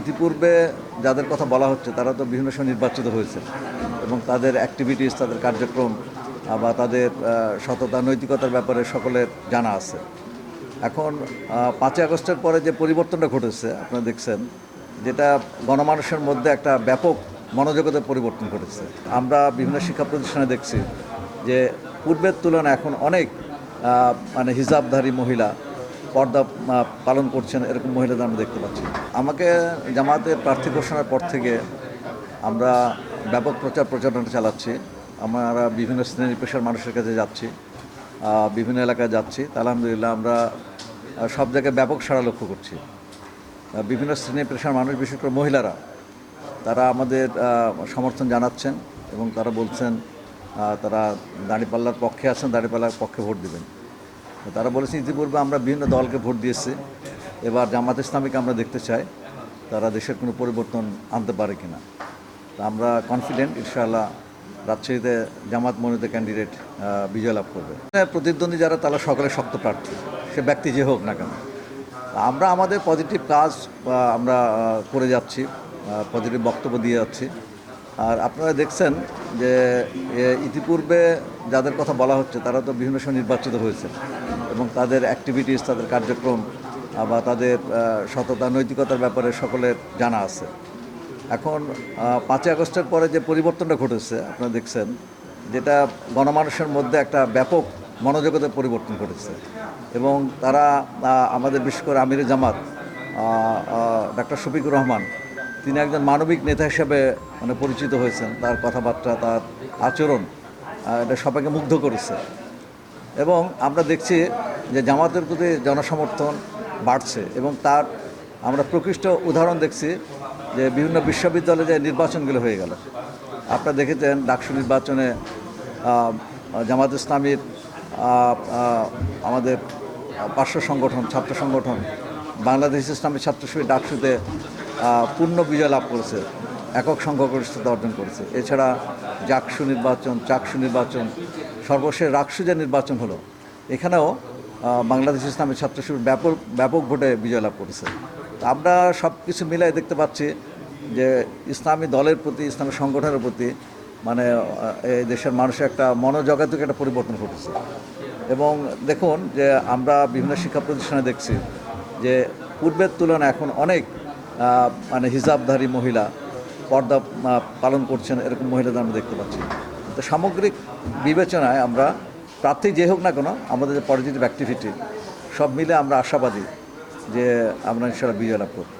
ইতিপূর্বে যাদের কথা বলা হচ্ছে, তারা তো বিভিন্ন সময় নির্বাচিত হয়েছে এবং তাদের অ্যাক্টিভিটিস তাদের কার্যক্রম বা তাদের সততা, নৈতিকতার ব্যাপারে সকলের জানা আছে। এখন পাঁচই আগস্টের পরে যে পরিবর্তনটা ঘটেছে, আপনারা দেখছেন, যেটা গণমানুষের মধ্যে একটা ব্যাপক মনোযোগতার পরিবর্তন ঘটেছে। আমরা বিভিন্ন শিক্ষা প্রতিষ্ঠানে দেখছি যে, পূর্বের তুলনায় এখন অনেক মানে হিজাবধারী মহিলা পর্দা পালন করছেন এরকম মহিলাদের আমরা দেখতে পাচ্ছি। আমাকে জামাতের প্রার্থী ঘোষণার পর থেকে আমরা ব্যাপক প্রচার প্রচারণা চালাচ্ছি। আমরা বিভিন্ন শ্রেণি পেশার মানুষের কাছে যাচ্ছি বিভিন্ন এলাকায় যাচ্ছি। আলহামদুলিল্লাহ আমরা সব জায়গায় ব্যাপক সাড়া লক্ষ্য করছি। বিভিন্ন শ্রেণি পেশার মানুষ, বিশেষ করে মহিলারা, তারা আমাদের সমর্থন জানাচ্ছেন এবং তারা বলছেন তারা দাঁড়িপাল্লার পক্ষে আছেন, দাঁড়িপাল্লার পক্ষে ভোট দেবেন। তারা বলেছেন ইতিপূর্বে আমরা বিভিন্ন দলকে ভোট দিয়েছি। এবার জামাত ইসলামীকে আমরা দেখতে চাই, তারা দেশের কোনো পরিবর্তন আনতে পারে কিনা। তা আমরা কনফিডেন্ট ইনশাআল্লাহ রাজশাহীতে জামাত মনোনীত ক্যান্ডিডেট বিজয় লাভ করবে। প্রতিদ্বন্দ্বী যারা, তারা সকলে শক্ত প্রার্থী। সে ব্যক্তি যে হোক না কেন। আমরা আমাদের পজিটিভ কাজ আমরা করে যাচ্ছি পজিটিভ বক্তব্য দিয়ে যাচ্ছি। আর আপনারা দেখছেন যে ইতিপূর্বে যাদের কথা বলা হচ্ছে, তারা তো বিভিন্ন সময় নির্বাচিত হয়েছে এবং তাদের অ্যাক্টিভিটিস তাদের কার্যক্রম বা তাদের সততা, নৈতিকতার ব্যাপারে সকলের জানা আছে। এখন পাঁচই আগস্টের পরে যে পরিবর্তনটা ঘটেছে, আপনারা দেখছেন, যেটা গণমানুষের মধ্যে একটা ব্যাপক মনোজগতের পরিবর্তন ঘটেছে এবং তারা আমাদের বিশেষ করে আমির জামাত ডাক্তার শফিকুর রহমান তিনি একজন মানবিক নেতা হিসেবে মানে পরিচিত হয়েছেন। তার কথাবার্তা, তার আচরণ এটা সবাইকে মুগ্ধ করেছে। এবং আমরা দেখছি যে জামাতের প্রতি জনসমর্থন বাড়ছে এবং তার আমরা প্রকৃষ্ট উদাহরণ দেখছি যে বিভিন্ন বিশ্ববিদ্যালয়ে যে নির্বাচনগুলো হয়ে গেল। আপনারা দেখেছেন ডাকসু নির্বাচনে জামাত ইসলামীর আমাদের পার্শ্ব সংগঠন, ছাত্র সংগঠন, বাংলাদেশ ইসলামী ছাত্র শিবির ডাকসুতে পূর্ণ বিজয় লাভ করেছে, একক সংখ্যাগরিষ্ঠতা অর্জন করেছে। এছাড়া জাকসু নির্বাচন, চাকসু নির্বাচন, সর্বশেষ রাকসু যে নির্বাচন হলো, এখানেও বাংলাদেশ ইসলামী ছাত্র শিবির ব্যাপক ব্যাপক ভোটে বিজয় লাভ করেছে। আমরা সব কিছু মিলাই দেখতে পাচ্ছি যে ইসলামী দলের প্রতি, ইসলামী সংগঠনের প্রতি মানে এই দেশের মানুষের একটা মনোজগতিক একটা পরিবর্তন ঘটেছে। এবং দেখুন যে আমরা বিভিন্ন শিক্ষা প্রতিষ্ঠানে দেখছি যে পূর্বের তুলনায় এখন অনেক মানে হিজাবধারী মহিলা পর্দা পালন করছেন এরকম মহিলাদের আমরা দেখতে পাচ্ছি। তো সামগ্রিক বিবেচনায় আমরা প্রার্থী যে হোক না কেন, আমাদের যে পজিটিভ অ্যাক্টিভিটি সব মিলে আমরা আশাবাদী যে আমরা ইনশাল্লাহ বিজয় লাভ করব।